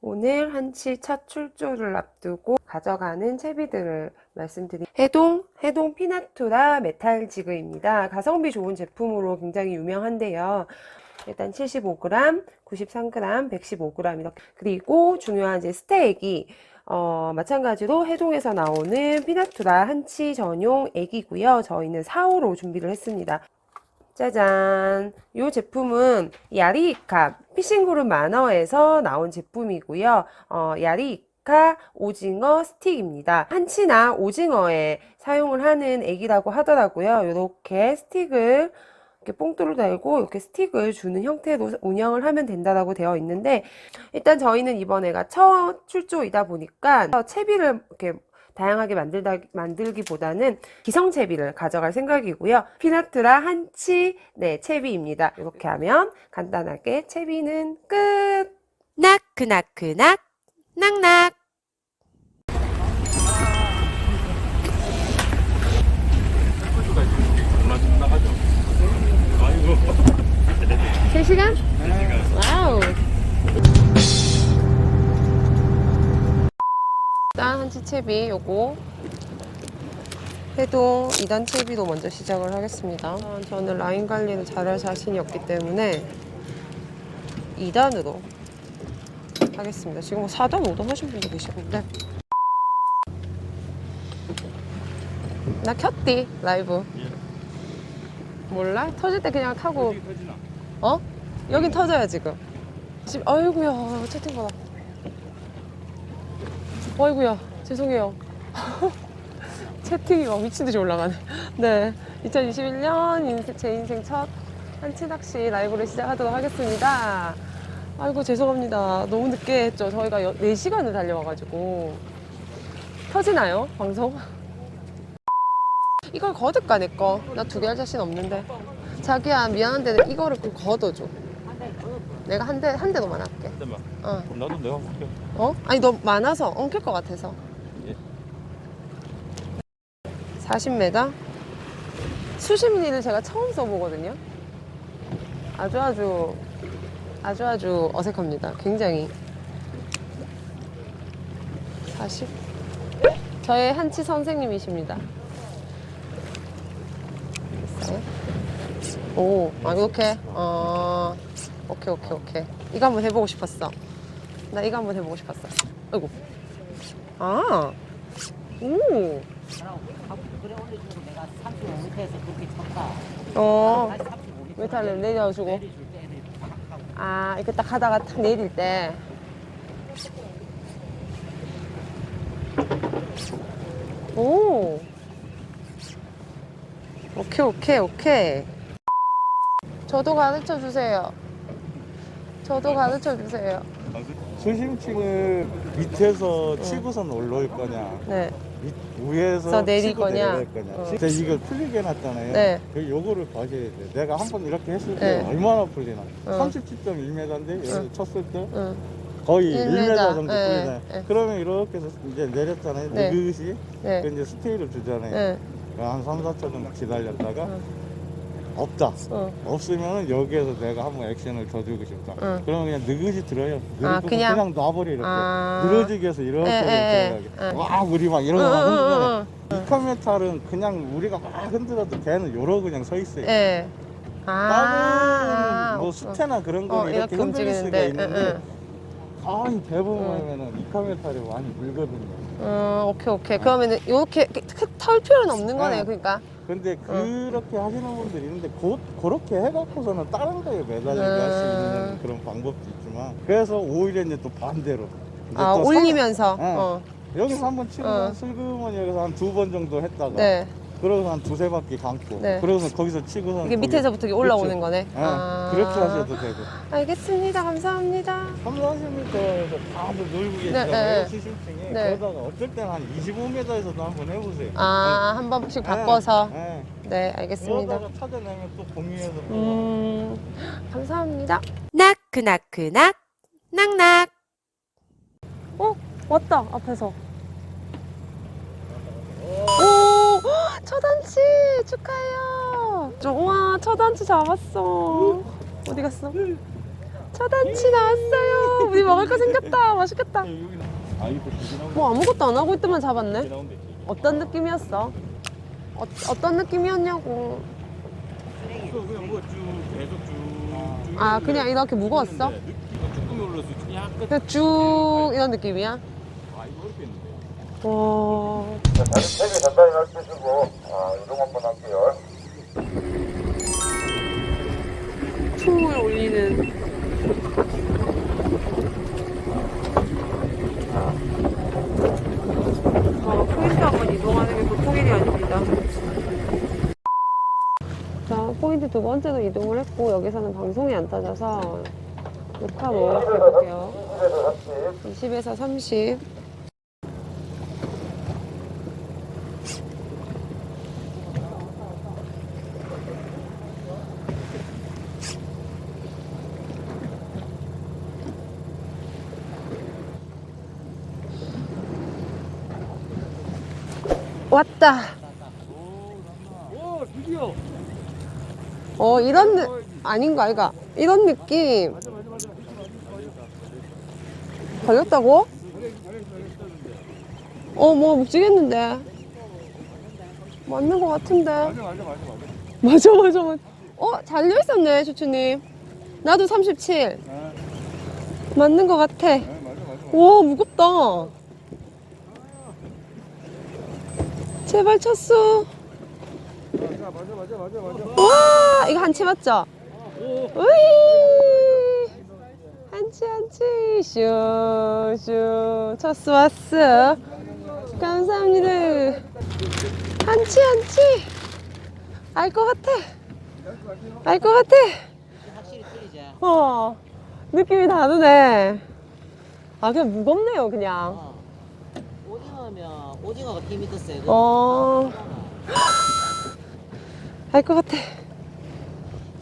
오늘 한치 첫 출조를 앞두고 가져가는 채비들을 말씀드리 해동, 해동 피나투라 메탈 지그입니다. 가성비 좋은 제품으로 굉장히 유명한데요. 일단 75g, 93g, 115g 이렇게 그리고 중요한 이제 스테이크 어, 마찬가지로 해동에서 나오는 피나투라 한치 전용 액이고요. 저희는 4호로 준비를 했습니다. 짜잔. 이 제품은 야리이카 피싱그룹 마너에서 나온 제품이고요. 어, 야리이카 오징어 스틱입니다. 한치나 오징어에 사용을 하는 액이라고 하더라고요. 이렇게 스틱을 이렇게 뽕돌을 달고 이렇게 스틱을 주는 형태로 운영을 하면 된다라고 되어 있는데 일단 저희는 이번 에가 첫 출조이다 보니까 채비를 이렇게 다양하게 만들다, 만들기보다는 기성 채비를 가져갈 생각이고요. 피나트라 한치, 네, 채비입니다. 이렇게 하면 간단하게 채비는 끝! 나크나크낙, 낙낙! 3시간? 채비, 요거. 해동 2단 채비로 먼저 시작을 하겠습니다. 아, 저는 라인 관리를 잘할 자신이 없기 때문에 2단으로 하겠습니다. 지금 뭐 4단, 5단 하신 분도 계시는데. 나 켰디, 라이브. 몰라? 터질 때 그냥 타고? 어? 여긴 터져요 지금 지금 아이고야 채팅 봐라 아이고야 죄송해요. 채팅이 막 미친 듯이 올라가네. 네. 2021년 제 인생 첫 한치 낚시 라이브를 시작하도록 하겠습니다. 아이고 죄송합니다. 너무 늦게 했죠. 저희가 4시간을 달려와가지고. 터지나요 방송? 이걸 거둘까 내 거. 나 두 개 할 자신 없는데. 자기야 미안한데 이거를 좀 걷어줘. 내가 한 대 한 대도만 할게. 잠깐만. 어. 그럼 나도 내가 볼게. 어? 아니 너 많아서 엉킬 것 같아서 예. 40m 수심리를 제가 처음 써보거든요 아주 아주 아주 아주 어색합니다 굉장히 40 저의 한치 선생님이십니다? 오, 아, 이렇게? 어, 오케이, 오케이, 오케이. 이거 한번 해보고 싶었어. 나 이거 한번 해보고 싶었어. 아이고. 아, 오, 그래 올려주고 내가 35m에서 그렇게 쳤다. 어, 다시 35m 메탈을 내려주고. 하고. 아, 이렇게 딱 하다가 탁 내릴 때. 오. 오케이, 오케이, 오케이. 저도 가르쳐 주세요. 저도 가르쳐 주세요. 수심층을 밑에서 치고선 올라올 거냐, 네. 밑, 위에서 서 내릴 치고 거냐? 내려갈 거냐. 어. 진짜 이걸 풀리게 해놨잖아요. 네. 그 요거를 봐셔야 돼. 내가 한 번 이렇게 했을 때 네. 얼마나 풀리나. 어. 37.1m인데 여기서 어. 쳤을 때 응. 거의 1m 1m 정도 네, 풀리잖아요. 네. 그러면 이렇게 해서 이제 내렸잖아요. 네. 느긋이. 네. 그 이제 스테이를 주잖아요. 네. 한 3, 4초 정도 기다렸다가 어. 없다. 어. 없으면 여기에서 내가 한번 액션을 줘주고 싶다. 응. 그러면 그냥 느긋이 들어요. 아, 그냥? 그냥 놔버려 이렇게. 아. 늘어지게 해서 이렇게 예. 들어가게. 예. 와 우리 막 응, 이러고 막. 응, 이카메탈은 그냥 우리가 막 흔들어도 걔는 요러 그냥 서 있어요. 예. 아. 다른 뭐 어. 수태나 그런 어, 거는 이렇게 이렇게 흔들릴 수가. 있는데 응, 거의 대부분 응. 하면은 이카메탈이 많이 물거든요. 응. 어, 오케이, 오케이. 그러면은 이렇게 털 필요는 없는 거네요, 네. 그러니까. 근데 그렇게 하시는 분들이 있는데 곧 그렇게 해갖고서는 다른 거에 매달리게 할수 음. 있는 그런 방법도 있지만 그래서 오히려 이제 또 반대로 이제 아, 또 올리면서. 응. 어. 상- 여기서 한번 치고 어. 슬그머니 여기서 한 두 번 정도 했다가 네. 그러고서 한 두세 바퀴 감고 네. 그러고서 거기서 치고서 이게 밑에서부터 이렇게 올라오는 거네. 어, 아. 그렇게 하셔도 되고 알겠습니다. 감사합니다. 3, 40m에서 다들 놀고 계시잖아요 네. 수심층에 네. 그러다가 어쩔 때는 한 25m에서도 한번 해보세요 아, 한 번씩 네. 바꿔서. 네. 네, 알겠습니다. 그러다가 찾아내면 또 공유해서 또 음, 감사합니다. 나크나크낙, 낙낙. 어, 왔다, 앞에서. 오, 축하해요. 저, 우와, 처단치 잡았어. 어디 갔어? 처단치 나왔어요. 우리 뭐 먹을 거 생겼다. 맛있겠다. 나온다. 뭐 아무것도 안 하고 있더만 잡았네. 어떤 느낌이었어? 어, 어떤 느낌이었냐고. 이거 그냥 뭐쭉 계속 쭉. 쭉 아, 그냥 이렇게 무거웠어? 있는데 느낌이 조금이 올라서 약간 그냥 쭉 이런 느낌이야? 아. 와. 다리 세개 단단히 놔주시고 아, 이동 한번 할게요. 춤을 올리는. 어, 포인트 한번 이동하는 게 보통 일이 아닙니다. 자, 포인트 두 번째도 이동을 했고, 여기서는 방송이 안 떠져서 녹화로 해볼게요. 20에서 30. 왔다. 오 드디어. 어, 이런, 느... 아닌 거 아이가? 이런 느낌. 걸렸다고? 어, 뭐 묵직했는데. 맞는 거 같은데. 맞아 맞아 맞아 맞아. 맞아, 맞아, 맞아. 어, 잘려 있었네, 주추님. 나도 37. 아, 맞는 거 같아. 와, 무겁다. 제발 쳤어. 맞아 맞아 맞아 맞아 맞아. 와, 이거 한치 맞죠? 으이! 한치, 한치. 슈, 슈. 쳤어, 왔어. 감사합니다. 한치, 한치. 알 것 같아. 알 것 같아. 확실히 틀리지. 어, 느낌이 다르네. 아, 그냥 무겁네요, 그냥. 어. 오징어면 오징어가 힘이 더 세거든. 어, 알 것 같아.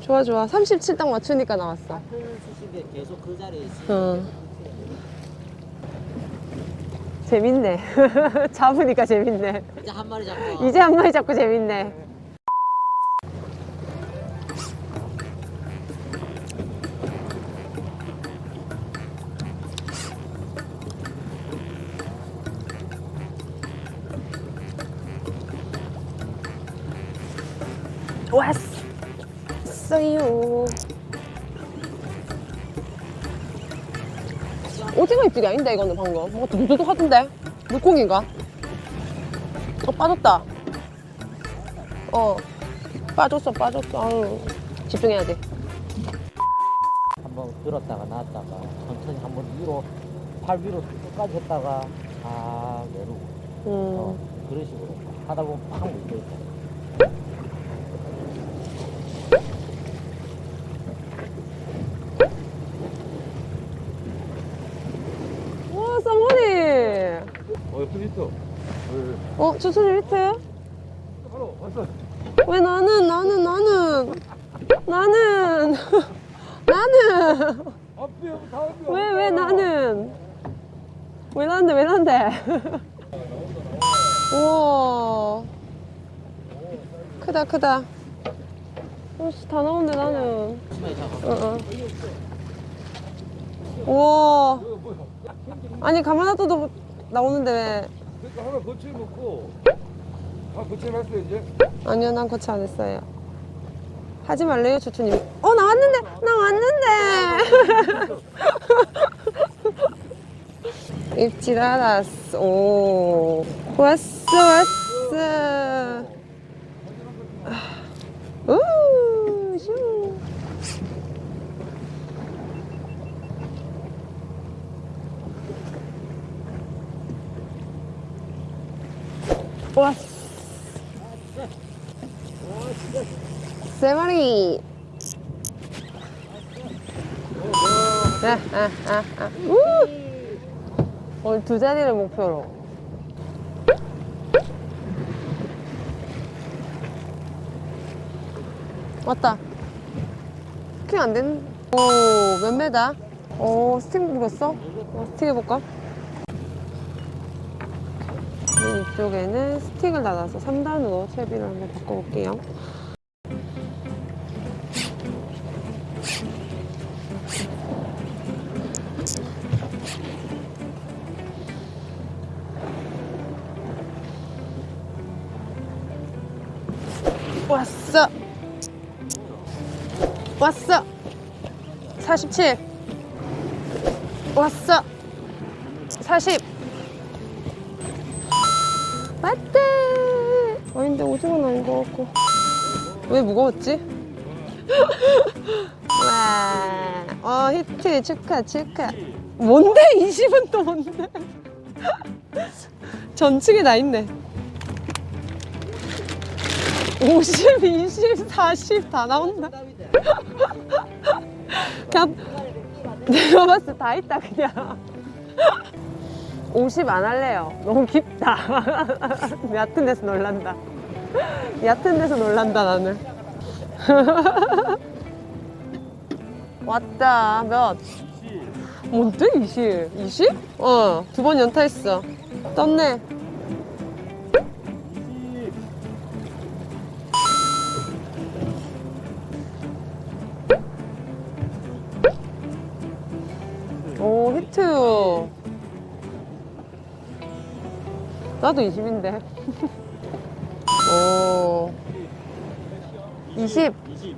좋아, 좋아. 37 딱 맞추니까 나왔어. 같은 수심에 계속 그 자리에 있어. 응. 재밌네. 잡으니까 재밌네. 이제 한 마리 잡고. 이제 한 마리 잡고 재밌네. 왔어요. 오징어 입질이 아닌데 이거는 방금 뭔가 두두둑 하던데 물고기인가? 어 빠졌다 어 빠졌어 빠졌어 아유 집중해야지 한번 들었다가 놨다가 천천히 한번 위로 팔 위로 끝까지 했다가 아 내려오고 음. 어, 그런 식으로 하다 보면 팍 묶여 있다. 와 쌍머니 어 옆에 있어. 어 주순이 밑에 바로 왔어. 왜 나는 나는 나는 나는 나는 앞에 다 앞에. 왜왜 나는 왜 난데 왜 난데 우와 크다 크다 오씨 다 나온대 나는. 어, 어. 우와 아니 가만 놔둬도 나오는데 왜 그러니까 하나 거쳐 먹고. 아 거쳐놨어 이제. 아니요 난 거치 안 했어요 하지 말래요 주추님 어 나왔는데 나왔는데 입질 알았어 오 왔어 왔어 우슈 왔어 세 마리. 아, 아, 아, 아. 우! 오늘 두 자리를 목표로. 왔다. 스팅 안 된. 오, 몇 메다? 오, 스팅 물었어? 어, 스팅 해볼까? 이쪽에는 스틱을 달아서 3단으로 채비를 한번 바꿔볼게요. 왔어! 왔어! 47! 왔어! 40! 맞대. 아닌데 오징어는 아닌 것 같고. 왜 무거웠지? 와. 어, 히트 축하 축하. 뭔데? 20은 또 뭔데? 전층에 나 있네. 50, 20, 40 다 나온다. 그냥 내가 봤을 때 다 있다 그냥. 50 안 할래요. 너무 깊다. 얕은 데서 놀란다. 얕은 데서 놀란다 나는. 왔다. 몇? 뭔데 20? 20? 어, 두 번 연타했어. 떴네. 나도 20인데. 오. 20. 20.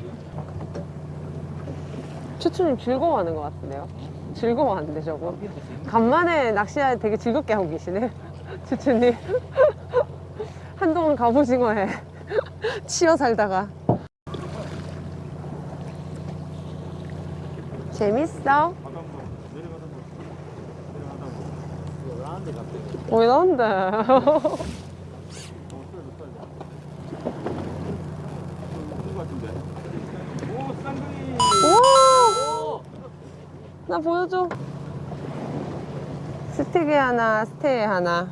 추추님 즐거워하는 것 같은데요? 즐거워하는데 저거 간만에 낚시할 되게 즐겁게 하고 계시네 추추님 한동안 갑오징어에 치여 살다가 재밌어? 바닥도 내려가다 보 내려가다 보 왜 쌍둥이. 오! 나 보여줘 스틱에 하나 스테이 하나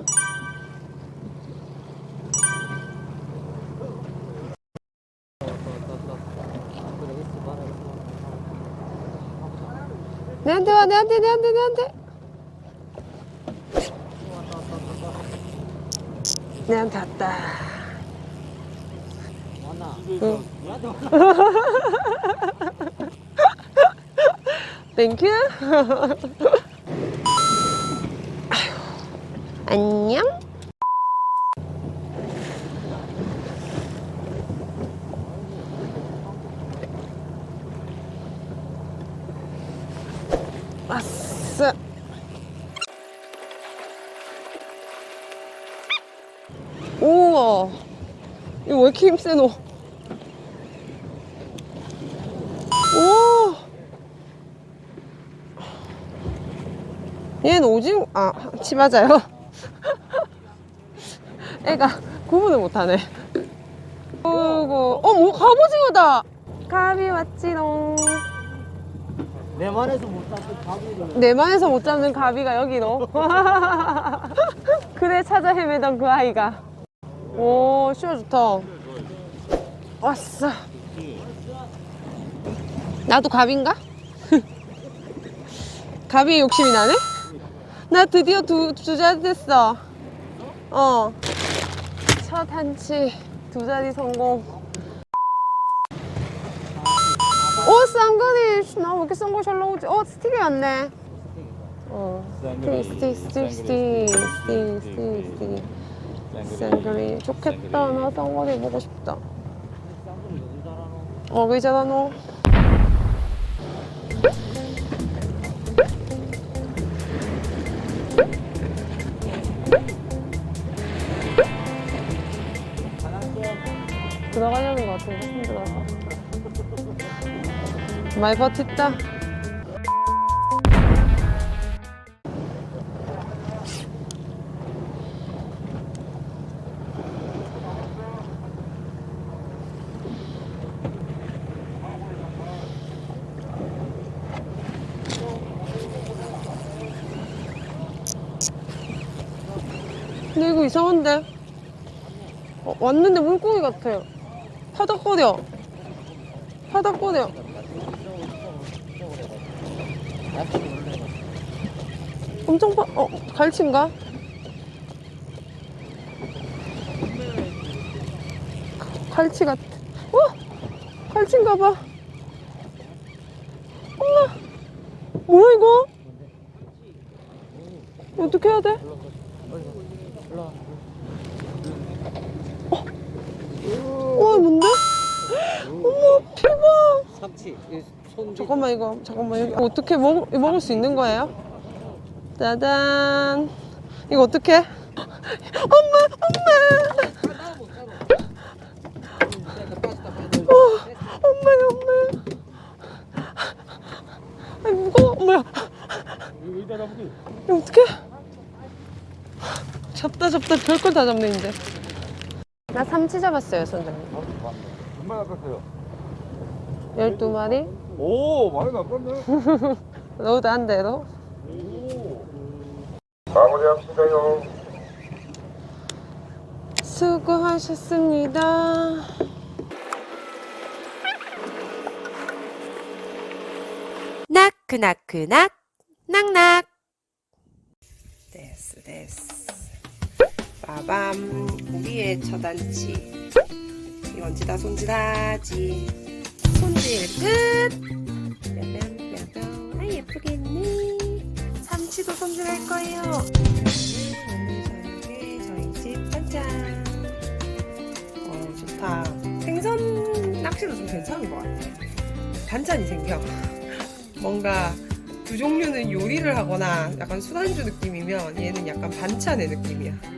내한테 와 내한테 내한테 내한테 내한테 왔다 응. 땡큐 아휴, 안녕 왔어 우와 이거 왜 이렇게 힘세노 오 얘는 오징어 아치 맞아요. 애가 구분을 못하네. 어이구 어뭐 갑오징어다! 갑이 왔지롱. 내 만에서 못 잡고 가비를 내 맘에서 못 잡는 가비가 여기 너 그래 찾아 헤매던 그 아이가. 오 시원 좋다. 왔어. 나도 갑인가? 갑이 욕심이 나네? 나 드디어 두, 두 자리 됐어. 어. 첫 한치 두 자리 성공. 오 쌍거리 나 왜 이렇게 썬거 잘 나오지? 어 스틱이 왔네. 어. 스틱 스틱 스틱 스틱 스틱 스틱 스틱 쌍거리 좋겠다. 나 쌍거리 보고 싶다. 어 의자다 너 것 같은데 힘들어서. 많이 버텼다. 근데 이거 이상한데? 어, 왔는데 물고기 같아요 파닥거려 파닥거려 엄청 파, 어, 갈치인가? 갈치 같아. 어? 갈치인가 봐. 엄마. 뭐야, 이거? 어떻게 해야 돼? 어? 대박. 삼치 손. 잠깐만 이거 잠깐만 이거 어떻게 먹 먹을 수 있는 거예요? 짜잔. 이거 어떻게? 엄마 엄마. 엄마야 엄마야. 아니 무거워 뭐야? 여기다. 이거 어떻게? 잡다 잡다 별걸 다 잡네 이제. 나 삼치 잡았어요 선장님. 얼마나 깎았어요? 12마리? 오, 많이 깎았네. 너도 한 대로? 마무리합시다요. 수고하셨습니다. 나크나크낙 낙낙 됐어 됐어 빠밤 우리의 처단치 이건 지 다 손질하지 손질 끝. 뿅뿅뿅뿅 아 예쁘겠네 삼치도 손질할 거예요. 오늘 저녁에 저희 집. 반찬 어 좋다. 생선 낚시도 좀 괜찮은 것 같아. 반찬이 생겨. 뭔가 두 종류는 요리를 하거나 약간 술안주 느낌이면 얘는 약간 반찬의 느낌이야